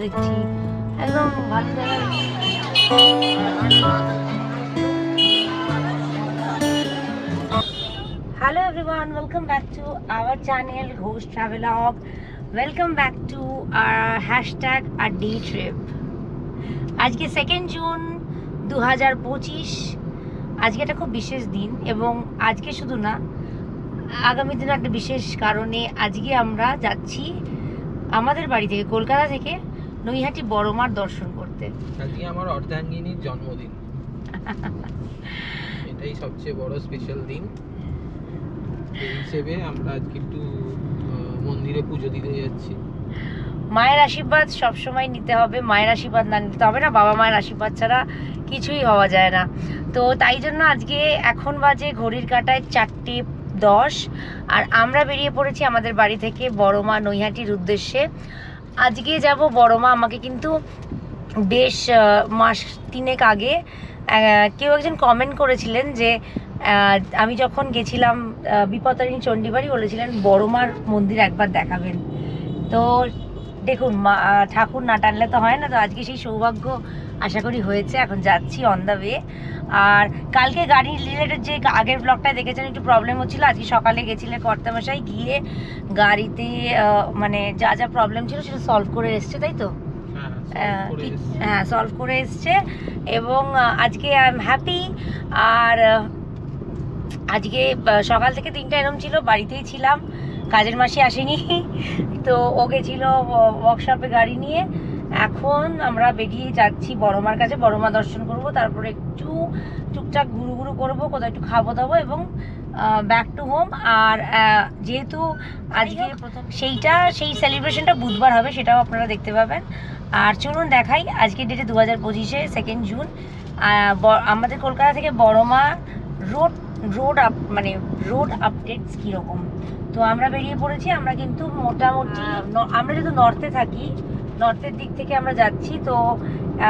দেখছি। একদম ভালো hello everyone welcome back to our channel Ghosh travelogue welcome back to our hashtag our day trip আজকে second June দু হাজার পঁচিশ। আজকে একটা খুব বিশেষ দিন এবং আজকে শুধু না, আগামী দিনে একটা বিশেষ কারণে আজকে আমরা যাচ্ছি আমাদের বাড়ি থেকে, কলকাতা থেকে নৈহাটি বড়মার দর্শন করতে। আজকে আমার অর্ধাঙ্গিনীর জন্মদিন। এটাই সবচেয়ে বড় স্পেশাল দিন। এই হিসেবে আমরা আজকে একটু মন্দিরে পুজো দিতে যাচ্ছি। মায়ের আশীর্বাদ সবসময় নিতে হবে মায়ের আশীর্বাদ না নিতে হবে না বাবা মায়ের আশীর্বাদ ছাড়া কিছুই হওয়া যায় না। তো তাই জন্য আজকে এখন বাজে ঘড়ির কাটায় চারটে দশ আর আমরা বেরিয়ে পড়েছি আমাদের বাড়ি থেকে বড়মা নৈহাটির উদ্দেশ্যে। আজকে যাব বড়মা আমাকে কিন্তু বেশ মাস তিনেক আগে কেউ একজন কমেন্ট করেছিলেন যে আমি যখন গেছিলাম বিপদারিণী চণ্ডীবাড়ি বলেছিলেন বড়মার মন্দির একবার দেখাবেন। তো দেখুন, মা ঠাকুর না টানলে তো হয় না, তো আজকে সেই সৌভাগ্য আশা করি হয়েছে এখন যাচ্ছি অন দ্য ওয়ে আর কালকে গাড়ি রিলেটেড যে আগের ব্লগটায় দেখেছেন একটু প্রবলেম হচ্ছিল। আজকে সকালে গেছিলেন কর্তামশাই গিয়ে গাড়িতে মানে যা যা প্রবলেম ছিল সেটা সলভ করে এসছে তাই তো? হ্যাঁ আহ, করে এসছি। হ্যাঁ সলভ করে এসছে। এবং আজকে আই এম হ্যাপি আর আজকে সকাল থেকে দিনটা এরম ছিল বাড়িতেই ছিলাম। কাজের মাসে আসেনি। তো ও গেছিল ওয়ার্কশপে গাড়ি নিয়ে। এখন আমরা বেরিয়ে যাচ্ছি বড়মার কাছে। বড়মা দর্শন করব তারপরে একটু টুকটাক ঘুরু ঘুরু করব কোথাও একটু খাব দাবো এবং ব্যাক টু হোম আর যেহেতু আজকে সেইটা সেই সেলিব্রেশনটা বুধবার হবে সেটাও আপনারা দেখতে পাবেন। আর চলুন দেখাই আজকের ডেটে দু হাজার পঁচিশে সেকেন্ড জুন আমাদের কলকাতা থেকে বড়মা রোড রোড আপ মানে রোড আপডেটস কীরকম? তো আমরা বেরিয়ে পড়েছি আমরা কিন্তু মোটামুটি আমরা যেহেতু নর্থে থাকি নর্থের দিক থেকে আমরা যাচ্ছি তো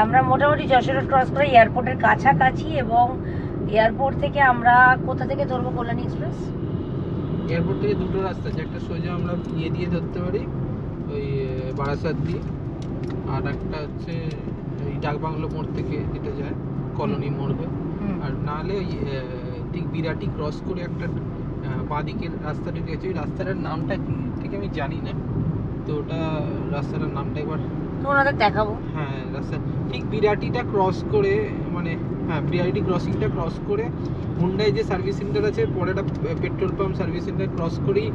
আমরা মোটামুটি যশোর ক্রস করে এয়ারপোর্টের কাছাকাছি এবং এয়ারপোর্ট থেকে আমরা কোথা থেকে ধরবো কল্যাণী এক্সপ্রেস এয়ারপোর্ট থেকে দুটো রাস্তা আছে একটা সোজা আমরা ইয়ে দিয়ে ধরতে পারি ওই বারাসাত দিয়ে আর একটা হচ্ছে ওই ডাকবাংলো মোড় থেকে যেটা যায় কলোনি মোড় হয়ে। আর নাহলে ওই ঠিক বিরাটি ক্রস করে একটা বাঁদিকের রাস্তা ঢুকে গেছে ওই রাস্তাটার নামটা ঠিক আমি জানি না। তো ওটা রাস্তাটার নামটা একবার তো ওনাদের দেখাবো। হ্যাঁ রাস্তা। ঠিক বিরাটিটা ক্রস করে মানে হ্যাঁ বিরাটি ক্রসিংটা ক্রস করে হুন্ডাই যে সার্ভিস সেন্টার আছে পরে একটা petrol pump service centre cross করেই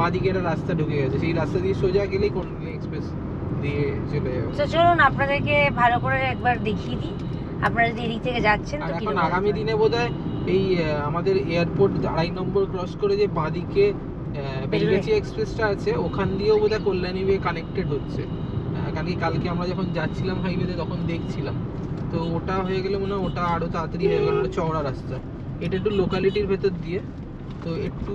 বাঁদিকে একটা রাস্তা ঢুকে গেছে। সেই রাস্তা দিয়ে সোজা গেলেই কল্যাণী এক্সপ্রেস দিয়ে চলে যাবে। তো চলুন আপনাদেরকে ভালো করে একবার দেখিয়ে দিই। আপনারা যদি এদিক থেকে যাচ্ছেন তো এখন আগামী দিনে বোধহয় এই আমাদের এয়ারপোর্ট আড়াই নম্বর ক্রস করে যে বাঁদিকে বেলগেছি এক্সপ্রেসটা আছে ওখান দিয়েও বোধহয় কল্যাণী ওয়ে কানেক্টেড হচ্ছে। কালকে কালকে আমরা যখন যাচ্ছিলাম হাইওয়েতে তখন দেখছিলাম। তো ওটা হয়ে গেলে মনে হয় ওটা আরও তাড়াতাড়ি হয়ে গেল চওড়া রাস্তা। এটা একটু লোকালিটির ভেতর দিয়ে তো একটু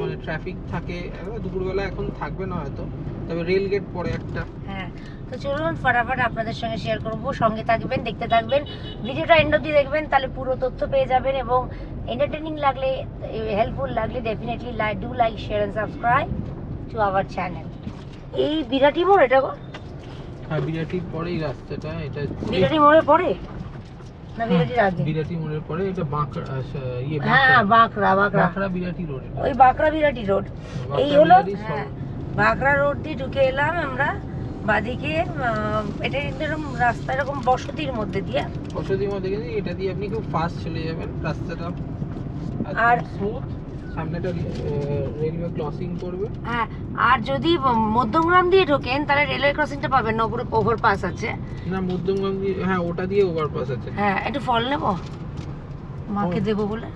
মানে ট্রাফিক থাকে। দুপুরবেলা এখন থাকবে না হয়তো তবে রেল গেট পরে একটা। হ্যাঁ তো চলুন ফটাফট আপনাদের সঙ্গে শেয়ার করব। সঙ্গে থাকবেন দেখতে থাকবেন ভিডিওটা এন্ড অব্দি দেখবেন তাহলে পুরো তথ্য পেয়ে যাবেন এবং এন্টারটেনিং লাগলে হেল্পফুল লাগলে definitely like do like share and subscribe to our channel এই বিরাটি মোড় এটা গো? হ্যাঁ বিরাটির পরে এই রাস্তাটা এটা বিরাটি মোড়ে পড়ে না বিরাটির আগে? বিরাটি মোড়ের পরে এটা বাঁকড়া ইয়ে হ্যাঁ বাঁকড়া। বাঁকড়া বাঁকড়া। বিরাটি রোড ওই বাঁকড়া বিরাটি রোড। এই হলো হ্যাঁ, বাঁকড়া রোড দিয়ে ঢুকে এলাম আমরা। বাদিকে এটা কিন্তু এরকম রাস্তা এরকম বসতির মধ্যে দিয়ে। বসতির মধ্যে গেলে এটা দিয়ে আপনি খুব ফাস্ট চলে যাবেন রাস্তাটা। আর- স্মুথ সামনেটা রেলওয়ে ক্রসিং করবে। হ্যাঁ আর যদি মধ্যমগ্রাম দিয়ে ঢোকেন তাহলে রেলওয়ে ক্রসিংটা পাবেন না উপরে ওভারপাস আছে। না মধ্যমগ্রাম দিয়ে হ্যাঁ ওটা দিয়ে ওভারপাস আছে। হ্যাঁ একটু ফল নেব? মাকে দেবো বলে?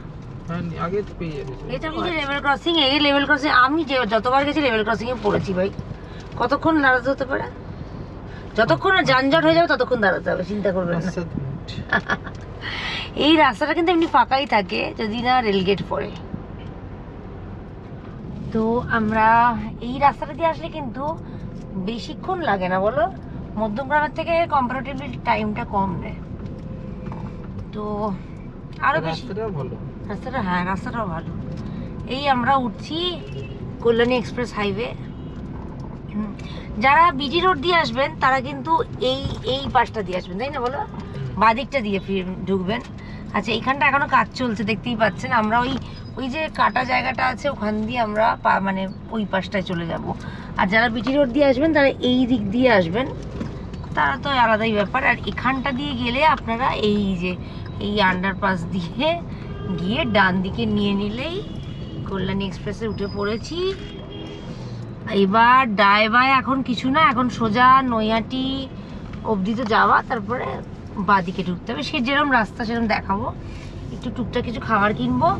হ্যাঁ আগে তো পেয়ে যাবে। এটা বলছি লেভেল ক্রসিং এই লেভেল ক্রসিং আমি যে যতবার গেছি লেভেল ক্রসিং এ পড়েছি ভাই। কতক্ষণ দাঁড়াতে হতে পারে? যতক্ষণ না যানজট হয়ে যাবে ততক্ষণ দাঁড়াতে হবে চিন্তা করবেন না। রাস্তা এই রাস্তাটা কিন্তু এমনি ফাঁকাই থাকে যদি না রেলগেট পড়ে। তো আমরা এই রাস্তাটা দিয়ে আসলে কিন্তু বেশিক্ষণ লাগে না বলো? মধ্যমগ্রামের থেকে কম্পারেটিভলি টাইমটা কম নেয়। তো আরও বেশি রাস্তাটা হ্যাঁ রাস্তাটাও ভালো। এই আমরা উঠছি কল্যাণী এক্সপ্রেস হাইওয়ে। যারা বিজি রোড দিয়ে আসবেন, তারা কিন্তু এই এই পাশটা দিয়ে আসবেন, তাই না বলো? বাদিকটা দিয়ে ফির ঢুকবেন। আচ্ছা এইখানটা এখনও কাজ চলছে, দেখতেই পাচ্ছেন। আমরা ওই ওই যে কাটা জায়গাটা আছে, ওখান দিয়ে আমরা পা- মানে ওই পাশটায় চলে যাব। আর যারা বিটি রোড দিয়ে আসবেন, তারা এই দিক দিয়ে আসবেন। তারা তো আলাদাই ব্যাপার। আর এখানটা দিয়ে গেলে আপনারা এই যে, এই আন্ডারপাস দিয়ে গিয়ে ডান দিকে নিয়ে নিলেই কল্যাণী এক্সপ্রেসে উঠে পড়েছি। এবার ডায় বায় এখন কিছু না এখন সোজা নৈহাটি অবধি তো যাওয়া তারপরে বাদিকে ঢুকতে হবে। সে যেরকম রাস্তা সেরকম দেখাবো। একটু টুকটাক কিছু খাবার কিনবো।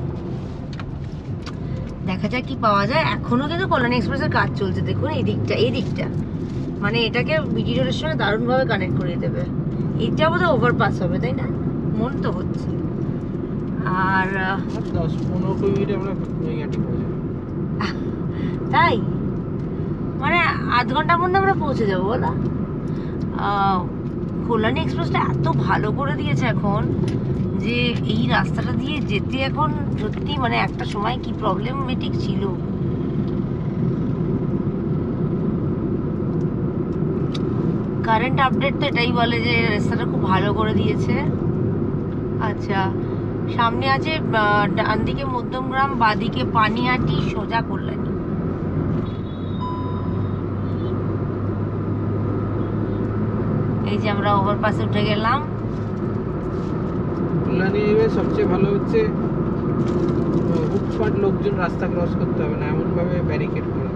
দেখা যাক কি পাওয়া যায়। এখনও কিন্তু কল্যাণী এক্সপ্রেসের কাজ চলছে দেখুন এই দিকটা এই দিকটা। মানে এটাকে বিটি রোডের সঙ্গে দারুণভাবে কানেক্ট করিয়ে দেবে। এইটা বোধহয় ওভারপাস হবে তাই না? মন তো হচ্ছে। আর। তাই? মানে আধ ঘণ্টার মধ্যে আমরা পৌঁছে যাব, বলো। কল্যাণী এক্সপ্রেসটা এত ভালো করে দিয়েছে এখন যে এই রাস্তাটা দিয়ে যেতে এখন সত্যি মানে একটা সময় কি প্রবলেমেটিক ছিল। কারেন্ট আপডেট তো এটাই বলে যে রাস্তাটা খুব ভালো করে দিয়েছে। আচ্ছা সামনে আছে ডান দিকে মধ্যমগ্রাম বাদিকে পানিহাটি, সোজা কল্যাণী এই যে আমরা ওভারপাসে উঠে গেলাম। কল্যাণী হাইওয়ে সবচেয়ে ভালো হচ্ছে হুটপাট লোকজন রাস্তা ক্রস করতে হবে না এমনভাবে ব্যারিকেড করা।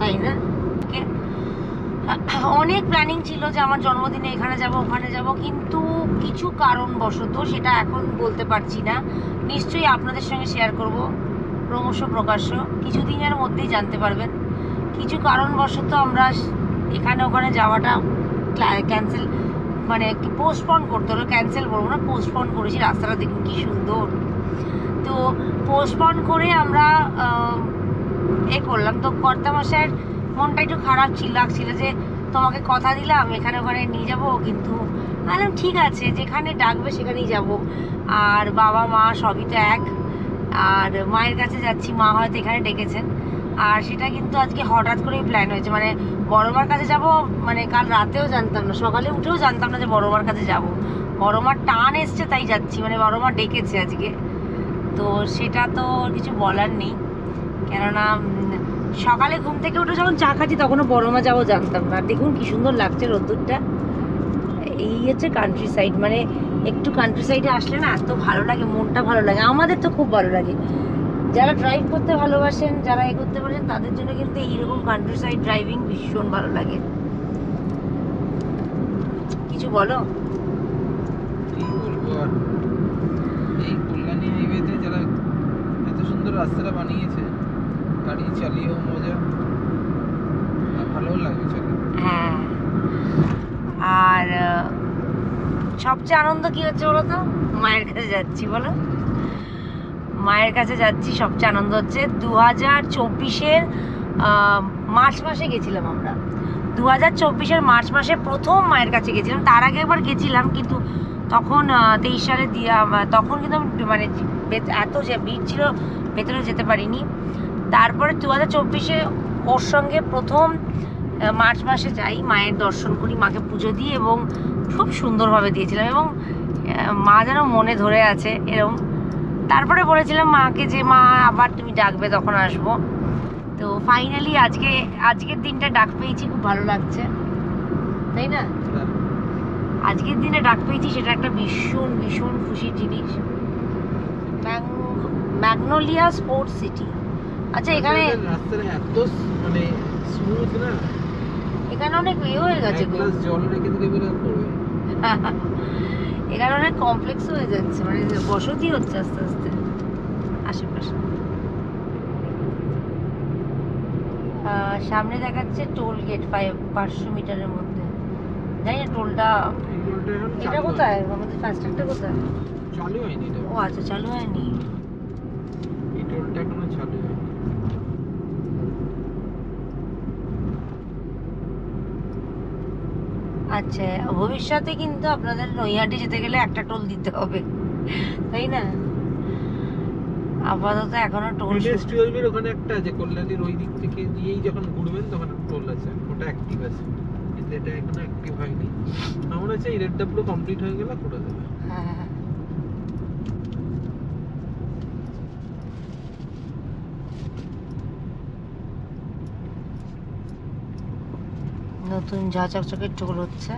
তাই না. অনেক প্ল্যানিং ছিল যে আমার জন্মদিনে এখানে যাব ওখানে যাব কিন্তু কিছু কারণবশত সেটা এখন বলতে পারছি না। নিশ্চয়ই আপনাদের সঙ্গে শেয়ার করব ক্রমশ প্রকাশ্য। কিছু দিনের মধ্যেই জানতে পারবেন। কিছু কারণবশত আমরা এখানে ওখানে যাওয়াটা ক্যান্সেল মানে পোস্টপন করতে হলো ক্যান্সেল করব না পোস্টপন করেছি, রাস্তাটা দেখুন কি সুন্দর। তো পোস্টপন করে আমরা এ করলাম। তো কর্তামশাইয়ের মনটা একটু খারাপ ছিল, লাগছিল যে তোমাকে কথা দিলাম, এখানে ওখানে নিয়ে যাব, কিন্তু বললাম, ঠিক আছে, যেখানে ডাকবে সেখানেই যাব। আর বাবা মা সবই তো এক, আর মায়ের কাছে যাচ্ছি, মা হয়তো এখানে ডেকেছেন। আর সেটা কিন্তু আজকে হঠাৎ করেই প্ল্যান হয়েছে। মানে বড়মার কাছে যাব মানে কাল রাতেও জানতাম না, সকালে উঠেও জানতাম না যে বড়মার কাছে যাব। বড়মার টান এসছে, তাই যাচ্ছি মানে বড়মা ডেকেছে আজকে। তো সেটা তো কিছু বলার নেই। কেননা সকালে ঘুম থেকে উঠে যখন চা খাচ্ছি, তখনও বড়মা যাব জানতাম না। দেখুন কি সুন্দর লাগছে রোদ্দুরটা। এই হচ্ছে কান্ট্রি সাইড মানে একটু কান্ট্রি সাইডে আসলে না এত ভালো লাগে, মনটা ভালো লাগে। আমাদের তো খুব ভালো লাগে। যারা ড্রাইভ করতে ভালোবাসেন যারা এ করতে পারেন তাদের জন্য কিন্তু এইরকম কান্ট্রি সাইড ড্রাইভিং ভীষণ ভালো লাগে। কিছু বলো? আর? এই কল্যাণী হাইওয়েতে যারা এত সুন্দর রাস্তাটা বানিয়েছে গাড়ি চালিয়েও মজা লাগে হ্যাঁ। আর সবচেয়ে আনন্দ কি হচ্ছে বলো তো? মায়ের কাছে যাচ্ছি বলো। মায়ের কাছে যাচ্ছি, সবচেয়ে আনন্দ হচ্ছে। দু হাজার চব্বিশের মার্চ মাসে গেছিলাম আমরা। দু হাজার চব্বিশের মার্চ মাসে প্রথম মায়ের কাছে গেছিলাম। তার আগে একবার গেছিলাম, কিন্তু তখন তেইশ সালে দিয়া তখন কিন্তু মানে এত যে ভিড় ছিল, ভেতরে যেতে পারিনি। তারপরে দু হাজার চব্বিশে ওর সঙ্গে প্রথম মার্চ মাসে যাই, মায়ের দর্শন করি, মাকে পুজো দিই এবং খুব সুন্দরভাবে দিয়েছিলাম এবং মা যেন মনে ধরে আছে এরকম তারপরে বলেছিলাম মাকে যে মা আবার তুমি ডাকবে তখন আসব। তো ফাইনালি আজকে আজকের দিনটা ডাক পেয়েছি খুব ভালো লাগছে। তাই না? আজকের দিনে ডাক পেয়েছি সেটা একটা ভীষণ ভীষণ খুশির জিনিস। Magnolia sports city. আচ্ছা এখানে এত মানে স্মুথ না? এখানে অনেক ইয়ে হয়ে গেছে এক জল রেখে দিলে এখানে অনেক কমপ্লেক্স হয়ে যাচ্ছে মানে বসতি হচ্ছে আস্তে আস্তে। আশেপাশে। সামনে দেখাচ্ছে টোল গেট ফাইভ পাঁচশো মিটারের মধ্যে। জানি না টোলটা এটা কোথায়? আমাদের ফাস্ট্যাগটা কোথায়? চালু হয়নি ও আচ্ছা চালু হয়নি। এই টোলটা এখনও চালু হয়নি। আচ্ছা ভবিষ্যতে কিন্তু আপনাদের নৈহাটি যেতে গেলে একটা টোল দিতে হবে। তাই না? আপাতত এখনও টোল বিদেশ টুয়েলভের ওখানে একটা আছে কল্যাণীর ওই দিক থেকে দিয়েই যখন ঘুরবেন তখন টোল আছে ওটা অ্যাক্টিভ আছে। কিন্তু এটা এখনও অ্যাক্টিভ হয়নি। আমার হচ্ছে এই রেডটা পুরো কমপ্লিট হয়ে গেলে করে দেবে। হ্যাঁ। নতুন ঝা চকচকে টোল হচ্ছে।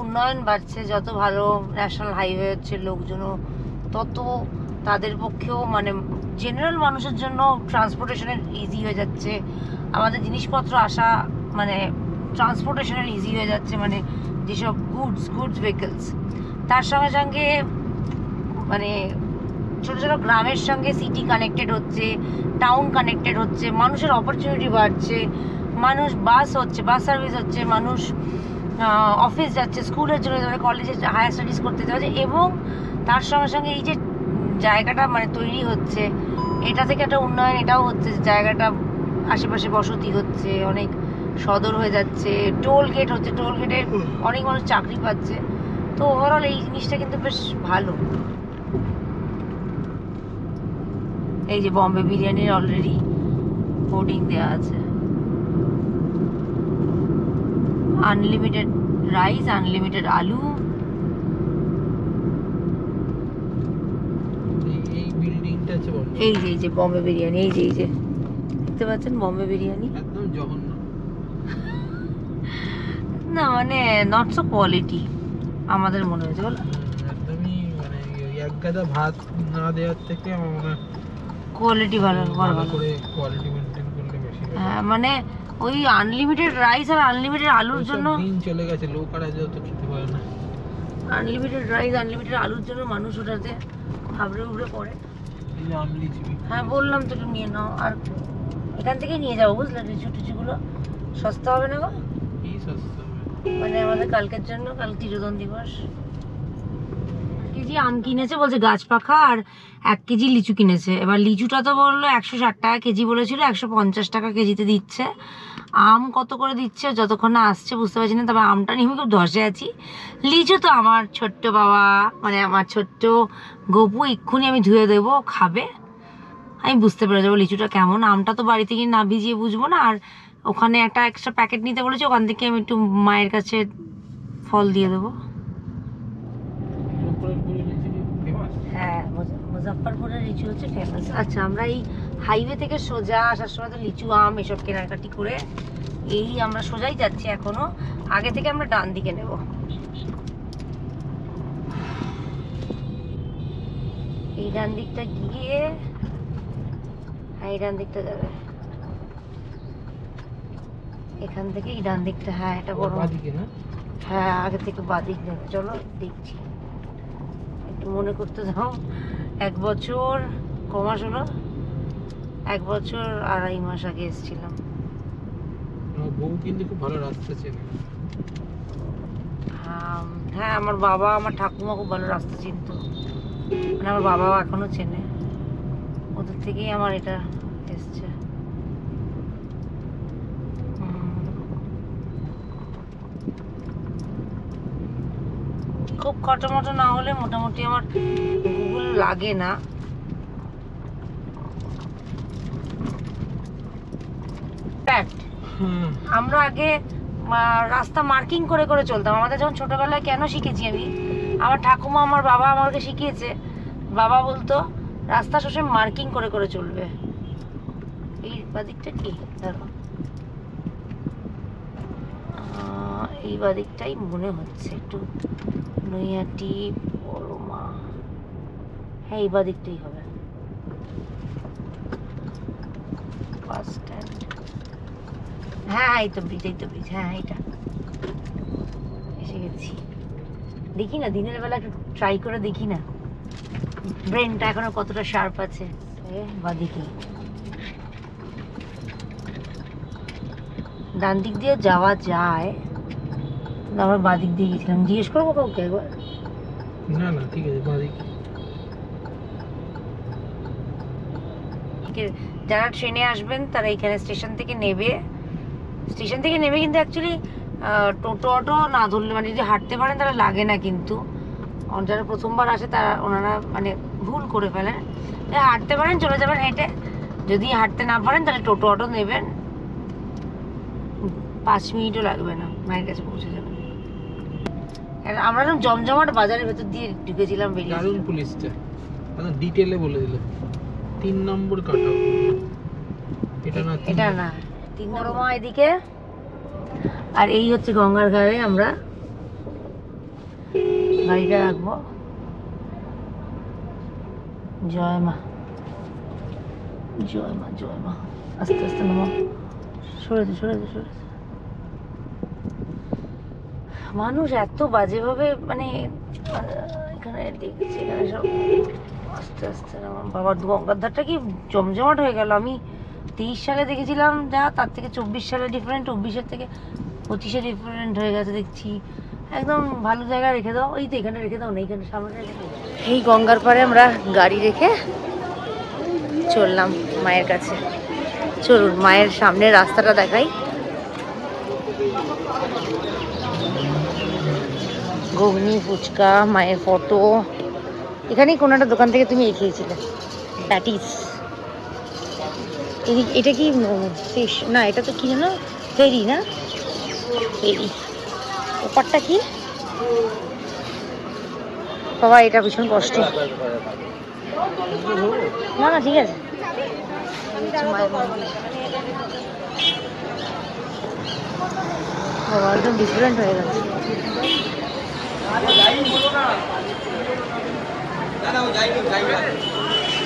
উন্নয়ন বাড়ছে যত ভালো ন্যাশনাল হাইওয়ে হচ্ছে লোকজনও তত তাদের পক্ষেও মানে জেনারেল মানুষের জন্য ট্রান্সপোর্টেশনের ইজি হয়ে যাচ্ছে। আমাদের জিনিসপত্র আসা মানে ট্রান্সপোর্টেশনের ইজি হয়ে যাচ্ছে মানে যেসব গুডস গুডস ভেহিকলস তার সঙ্গে সঙ্গে মানে ছোট ছোট গ্রামের সঙ্গে সিটি কানেক্টেড হচ্ছে টাউন কানেক্টেড হচ্ছে, মানুষের অপরচুনিটি বাড়ছে। মানুষ বাস হচ্ছে বাস সার্ভিস হচ্ছে, মানুষ অফিস যাচ্ছে স্কুলের জন্য কলেজে হায়ার স্টাডিজ করতে যাচ্ছে এবং তার সঙ্গে সঙ্গে এই যে জায়গাটা মানে তৈরি হচ্ছে। এটা থেকে একটা উন্নয়ন, এটাও হচ্ছে জায়গাটা আশেপাশে বসতি হচ্ছে, অনেক সদর হয়ে যাচ্ছে টোল গেট হচ্ছে। টোল গেটে অনেক মানুষ চাকরি পাচ্ছে। তো ওভারঅল এই জিনিসটা কিন্তু বেশ ভালো। এই যে বম্বে বিরিয়ানির অলরেডি হোর্ডিং দেওয়া আছে। আনলিমিটেড রাইস আনলিমিটেড আলু এই এই বিল্ডিংটা আছে বড় এই যে এই যে বম্বে বিরিয়ানি এই যে এই যে। দেখতে পাচ্ছেন বম্বে বিরিয়ানি? না মানে নট সো কোয়ালিটি আমাদের মনে হয়েছে বলো। একদমই মানে ভাত না দেওয়ার থেকে আমার মনে কোয়ালিটি ভালো ভালো ভালো ভালো। করে কোয়ালিটি মেনটেন করলে বেশি হ্যাঁ। মানে ওই আনলিমিটেড রাইস আর আনলিমিটেড আলুর জন্য দিন চলে গেছে খেতে পারে না। আনলিমিটেড রাইস আনলিমিটেড আলুর জন্য মানুষ ওটাতে হাবড়ে উবড়ে পড়ে। হ্যাঁ বললাম তো একটু নিয়ে নাও। আর এখান থেকেই নিয়ে যাব বুঝলে? লিচু টিচুগুলো সস্তা হবে না গো? সস্তা মানে আমাদের কালকের জন্য কাল চিরোদন দিবস। কেজি আম কিনেছে বলছে গাছ পাখা আর এক কেজি লিচু কিনেছে। এবার লিচুটা তো বলল একশো ষাট টাকা কেজি বলেছিল একশো পঞ্চাশ টাকা কেজিতে দিচ্ছে। আম কত করে দিচ্ছে যতক্ষণ না আসছে বুঝতে পারছি না তবে আমটা নিয়ে আমি খুব ধসে আছি। লিচু তো আমার ছোট্ট বাবা মানে আমার ছোট্ট গপু এক্ষুনি আমি ধুয়ে দেবো খাবে। আমি বুঝতে পেরে যাব লিচুটা কেমন। আমটা তো বাড়িতে গিয়ে না ভিজিয়ে বুঝব না আর ওখানে একটা এক্সট্রা প্যাকেট নিতে বলেছে ওখান থেকে আমি একটু মায়ের কাছে ফল দিয়ে দেবো। হ্যাঁ মুজফ্ফরপুরের লিচু হচ্ছে ফেমাস আচ্ছা আমরা এই হাইওয়ে থেকে সোজা আসার সময় তো লিচু আম এসব কেনাকাটি করে এই আমরা সোজাই যাচ্ছি এখনও। আগে থেকে আমরা ডান দিকে নেব। এই ডান দিকটা গিয়ে হ্যাঁ এই ডান দিকটা যাবে। এখান থেকে এই ডান দিকটা হ্যাঁ এটা বড় হ্যাঁ আগে থেকে বাদিক নেবে। চলো দেখছি। একটু মনে করতে দাও এক বছর ক মাস হলো? এক বছর আড়াই মাস আগে এসেছিলাম। বউ কিন্তু খুব ভালো রাস্তা চেনে। হ্যাঁ আমার বাবা আমার ঠাকুমা খুব ভালো রাস্তা চিনতো। মানে আমার বাবাও এখনও চেনে। ওদের থেকেই আমার এটা এসছে। খুব খটোমটো না হলে মোটামুটি আমার গুগল লাগে না। Fact, আমরা আগে রাস্তা মার্কিং করে করে চলতাম। আমাদের যখন ছোটবেলায় কেন শিখেছি আমি? আমার ঠাকুমা আমার বাবা আমাকে শিখিয়েছে। বাবা বলতো রাস্তা সবসময় মার্কিং করে করে চলবে। এই বাদিকটা কি? ধরো এই বাদিকটাই মনে হচ্ছে একটু। নৈহাটি বড় মা হ্যাঁ এই বাদিকটাই হবে। বাস স্ট্যান্ড হ্যাঁ এই তো ব্রিজ এই তো ব্রিজ হ্যাঁ এটা এসে গেছি। দেখি না দিনের বেলা একটু ট্রাই করে দেখি না। ব্রেনটা এখনও কতটা শার্প আছে। এ, বাদিকে ডান দিক দিয়ে যাওয়া যায়। আমরা বাদিক দিয়ে গেছিলাম। জিজ্ঞেস করব কাউকে একবার? না না ঠিক আছে বাদিকে যারা ট্রেনে আসবেন তারা এখানে স্টেশন থেকে নেবে। স্টেশন থেকে নেমে কিন্তু অ্যাকচুয়ালি টোটো অটো না ধরলে মানে যদি হাঁটতে পারেন তাহলে লাগে না কিন্তু। যারা প্রথমবার আসে তারা ওনারা মানে ভুল করে ফেলেন। হাঁটতে পারেন চলে যাবেন হেঁটে। যদি হাঁটতে না পারেন তাহলে টোটো অটো নেবেন। পাঁচ মিনিটও লাগবে না মায়ের কাছে পৌঁছে যাবেন। আমরা এরকম জমজমাট বাজারের ভেতর দিয়ে ঢুকেছিলাম দারুণ বেরিয়ে পুলিশটা ডিটেলে বলে দিল। তিন নম্বর কাটা এটা না এটা না। তিন নম্বর মা এদিকে। আর এই হচ্ছে গঙ্গার ঘাটে আমরা গাড়িটা রাখব। জয় মা। জয় মা জয় মা। আস্তে আস্তে নামো। সরে দে সরে দে সরে মানুষ এত বাজেভাবে মানে এখানে দেখছে এখানে সব আস্তে আস্তে নামো। বাবার গঙ্গার ধারটা কি জমজমাট হয়ে গেল? আমি তেইশ সালে দেখেছিলাম যা, তার থেকে চব্বিশ সালে ডিফারেন্ট চব্বিশের থেকে পঁচিশে ডিফারেন্ট হয়ে গেছে দেখছি। একদম ভালো জায়গায় রেখে দাও। ওই তো এখানে রেখে দাও না এইখানে সামনে এই গঙ্গার পাড়ে আমরা গাড়ি রেখে চললাম মায়ের কাছে। চলুন, মায়ের সামনের রাস্তাটা দেখাই। ঘুগনি, ফুচকা, মায়ের ফটো। এখানেই কোনো একটা দোকান থেকে তুমি এ খেয়েছিলে প্যাটিস এটা কি ফিশ না, এটা তো কি জানো ফেরি, না? ফেরি। ওপারটা কি? বাবা, এটা ভীষণ কষ্ট। না না, ঠিক আছে। বাবা, একদম ডিফারেন্ট হয়ে গেছে।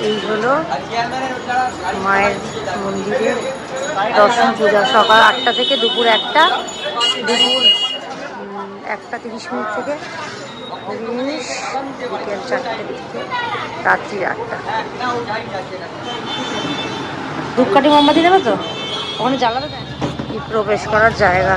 এই হলো মায়ের মন্দিরে দর্শন পূজা। সকাল আটটা থেকে দুপুর একটা দুপুর একটা তিরিশ মিনিট থেকে তিরিশ বিকেল চারটে থেকে রাত্রি আটটা। ধূপকাঠি মোমবাতি দেবে তো? ওখানে জ্বালাবে কি প্রবেশ করার জায়গা।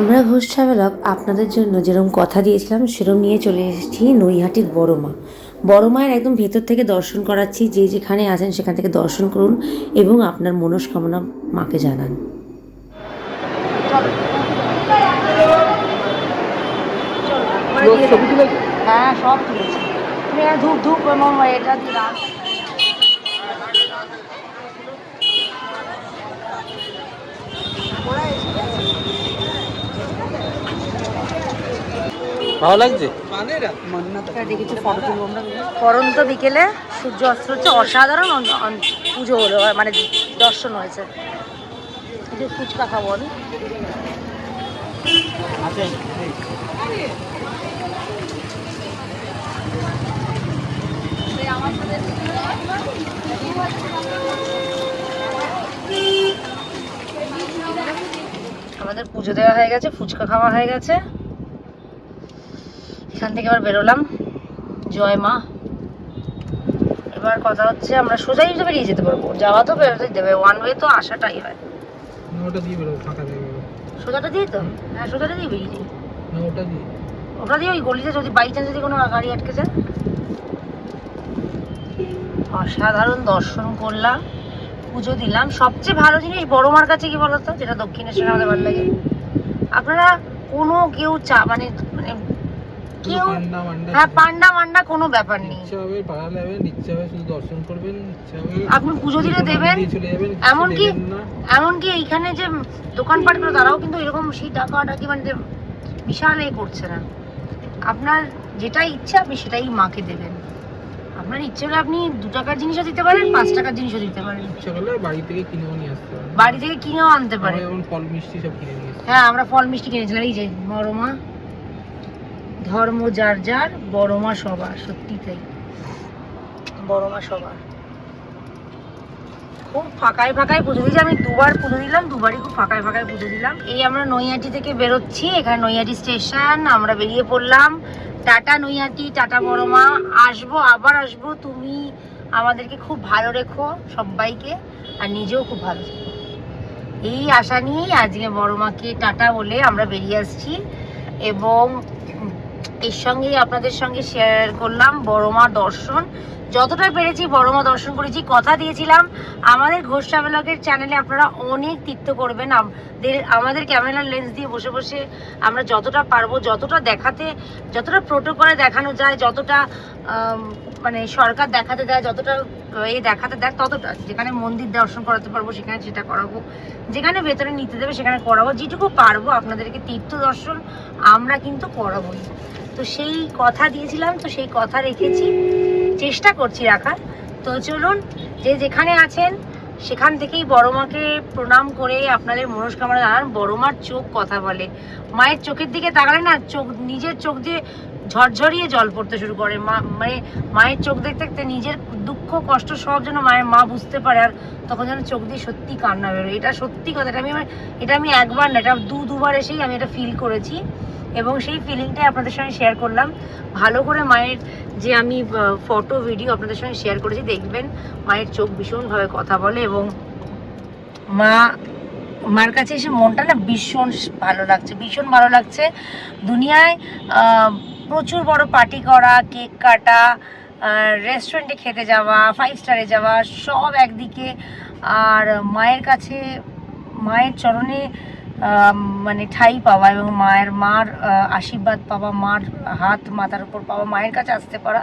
আমরা ঘোষ ট্রাভেলক আপনাদের জন্য যেরকম কথা দিয়েছিলাম সেরকম নিয়ে চলে এসেছি নৈহাটির বড় মা বড় মায়ের একদম ভেতর থেকে দর্শন করাচ্ছি, যে যেখানে আছেন সেখান থেকে দর্শন করুন এবং আপনার মনস্কামনা মাকে জানান। হ্যাঁ সব তুলেছি। ধূপ ধূপ এবং এটা দিলাম। ভালো লাগছে? পরন্ত বিকেলে সূর্য অস্ত হচ্ছে, অসাধারণ পুজো হলো মানে দর্শন হয়েছে। ফুচকা খাব আমি। আমাদের পুজো দেওয়া হয়ে গেছে, ফুচকা খাওয়া হয়ে গেছে। এখান থেকে আবার বেরোলাম। জয় মা। এবার কথা হচ্ছে আমরা সোজা হিসেবে বেরিয়ে যেতে পারব। যাওয়া তো বেরোতেই দেবে। ওয়ান ওয়ে তো আসাটাই হয়। ওটা দিয়ে বেরো ফাঁকা দেবে সোজাটা দিয়ে তো? হ্যাঁ সোজাটা দিয়ে বেরিয়ে যাই। ওটা দিয়ে। ওটা দিয়ে ওই গলিতে যদি বাই চান্স যদি কোনো গাড়ি আটকে যায়। অসাধারণ দর্শন করলাম পুজো দিলাম। সবচেয়ে ভালো জিনিস বড় মার কাছে কি বলতো? যেটা দক্ষিণেশ্বরে আমাদের ভালো লাগে। আপনারা কোনো কেউ চা মানে মানে কেউ হ্যাঁ পান্ডা মান্ডা কোনো ব্যাপার নেই। ইচ্ছা হবে পাড়া নেবেন ইচ্ছা হবে শুধু দর্শন করবেন ইচ্ছা হবে আপনি পুজো দিলে দেবেন। এমনকি এমনকি এইখানে যে দোকানপাট করে তারাও কিন্তু এরকম সেই টাকা টাকি মানে বিশাল এ করছে না। আপনার যেটা ইচ্ছে আপনি সেটাই মাকে দেবেন। আপনার ইচ্ছে হলে আপনি দু টাকার জিনিসও দিতে পারেন পাঁচ টাকার জিনিসও দিতে পারেন। ইচ্ছা করলে বাড়ি থেকে কিনেও নিয়ে আসতে পারেন। বাড়ি থেকে কিনেও আনতে পারেন। ফল মিষ্টি সব কিনে নিয়ে হ্যাঁ আমরা ফল মিষ্টি কিনেছিলাম এই যে বড় মা। ধর্ম যার যার বড়মা সবার, সত্যি তাই। বড় মা সবার। খুব ফাঁকায় ফাঁকায় পুজো দিয়েছি। আমি দুবার পুজো দিলাম, দুবারই খুব ফাঁকায় ফাঁকায় পুজো দিলাম। এই আমরা নৈহাটি থেকে বেরোচ্ছি, এখানে নৈহাটি স্টেশন, আমরা বেরিয়ে পড়লাম। টাটা নৈহাটি, টাটা বড়মা আসব, আবার আসব। তুমি আমাদেরকে খুব ভালো রেখো সবাইকে, আর নিজেও খুব ভালো এই আশা নিয়েই আজকে বড় মাকে টাটা বলে আমরা বেরিয়ে আসছি। এবং এর সঙ্গেই আপনাদের সঙ্গে শেয়ার করলাম বড় মা দর্শন। যতটা পেরেছি বড় মা দর্শন করেছি, কথা দিয়েছিলাম। আমাদের ঘোষ ট্রাভেলগের চ্যানেলে আপনারা অনেক তীর্থ করবেন আমাদের ক্যামেরার লেন্স দিয়ে বসে বসে আমরা যতটা পারব, যতটা দেখাতে, যতটা প্রোটোকলে দেখানো যায়, যতটা মানে সরকার দেখাতে দেয়, যতটা এ দেখাতে দেয়, ততটা যেখানে মন্দির দর্শন করাতে পারব, সেখানে সেটা করাবো। যেখানে ভেতরে নিতে দেবে, সেখানে করাবো। যেটুকু পারব আপনাদেরকে তীর্থ দর্শন আমরা কিন্তু করাবোই। তো সেই কথা দিয়েছিলাম, তো সেই কথা রেখেছি। চেষ্টা করছি রাখার। তো চলুন, যে যেখানে আছেন, সেখান থেকেই বড় মাকে প্রণাম করে আপনাদের মনস্কামনা জানান বড় মার চোখ কথা বলে। মায়ের চোখের দিকে তাকালে না, চোখ, নিজের চোখ দিয়ে ঝরঝরিয়ে জল পড়তে শুরু করে। মা মানে মায়ের চোখ দেখতে দেখতে নিজের দুঃখ, কষ্ট সব যেন মায়ের মা বুঝতে পারে আর তখন যেন চোখ দিয়ে সত্যি কান্না বেরোয়। এটা সত্যি কথা, এটা আমি এটা আমি একবার না, এটা দু, দুবার এসেই আমি এটা ফিল করেছি এবং সেই ফিলিংটাই আপনাদের সঙ্গে শেয়ার করলাম। ভালো করে মায়ের যে আমি ফটো ভিডিও আপনাদের সঙ্গে শেয়ার করেছি, দেখবেন মায়ের চোখ ভীষণভাবে কথা বলে এবং মা, মার কাছে এসে মনটা না ভীষণ ভালো লাগছে, ভীষণ ভালো লাগছে। দুনিয়ায় প্রচুর বড় পার্টি করা, কেক কাটা রেস্টুরেন্টে খেতে যাওয়া ফাইভ স্টারে যাওয়া, সব একদিকে। আর মায়ের কাছে, মায়ের চরণে মানে ঠাই পাওয়া এবং মায়ের, মার আশীর্বাদ পাওয়া, মার হাত মাথার উপর পাওয়া, মায়ের কাছে আসতে পারা,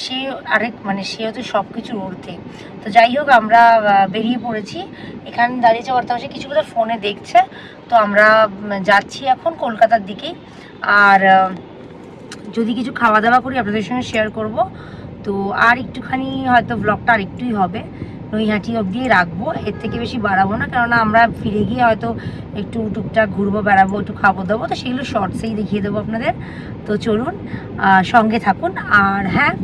সে আরেক মানে সে হচ্ছে সব কিছুর ঊর্ধ্বে তো যাই হোক, আমরা বেরিয়ে পড়েছি। এখানে দাঁড়িয়েছে বর্তমানে কিছু ফোনে দেখছে। তো আমরা যাচ্ছি এখন কলকাতার দিকেই আর যদি কিছু খাওয়া দাওয়া করি, আপনাদের সঙ্গে শেয়ার করব। তো আর একটুখানি হয়তো ব্লগটা আর একটুই হবে। নৈহাটি অবধি রাখব। এর থেকে বেশি বাড়াবো না, কেননা আমরা ফিরে গিয়ে হয়তো একটু টুকটাক ঘুরবো, বেড়াবো, একটু খাব, দাবো। তো সেগুলো শর্টসেই দেখিয়ে দেবো আপনাদের। তো চলুন সঙ্গে থাকুন। আর হ্যাঁ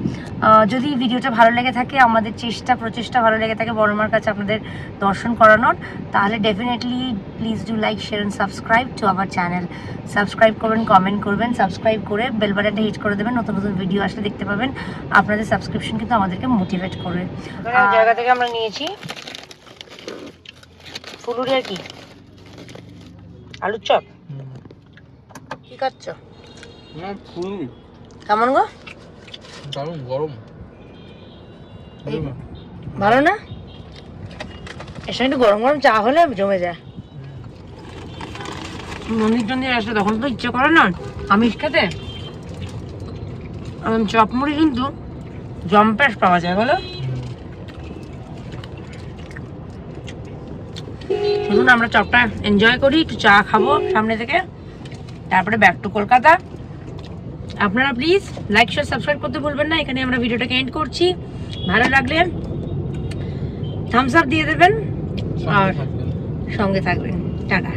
যদি ভিডিওটা ভালো লেগে থাকে আমাদের চেষ্টা প্রচেষ্টা ভালো লেগে থাকে বড়মার কাছে আপনাদের দর্শন করানোর তাহলে definitely please do like share and subscribe to our channel subscribe করবেন কমেন্ট করবেন সাবস্ক্রাইব করে বেল বাটনটা হিট করে দেবেন নতুন নতুন ভিডিও আসলে দেখতে পাবেন। আপনাদের সাবস্ক্রিপশন কিন্তু আমাদেরকে মোটিভেট করবে জায়গা থেকে আমরা নিয়েছি ফুলুরি আর কি? আলুর চপ? কি খাচ্ছ? কেমন গো? দারুণ গরম। ভালো না? এর সঙ্গে একটু গরম গরম চা হলে জমে যায়। মন্দির টন্দির আসলে তখন তো ইচ্ছে করে না। আমিষ খেতে। আম, চপ মুড়ি কিন্তু জম্পেশ পাওয়া যায় বলো। চলুন আমরা চপটা এনজয় করি একটু চা খাব সামনে থেকে। তারপরে ব্যাক টু কলকাতা। আপনারা প্লিজ লাইক শেয়ার সাবস্ক্রাইব করতে ভুলবেন না। এখানে আমরা ভিডিওটাকে এন্ড করছি। ভালো লাগলে থামস আপ দিয়ে দেবেন আর সঙ্গে থাকবেন। টাটা।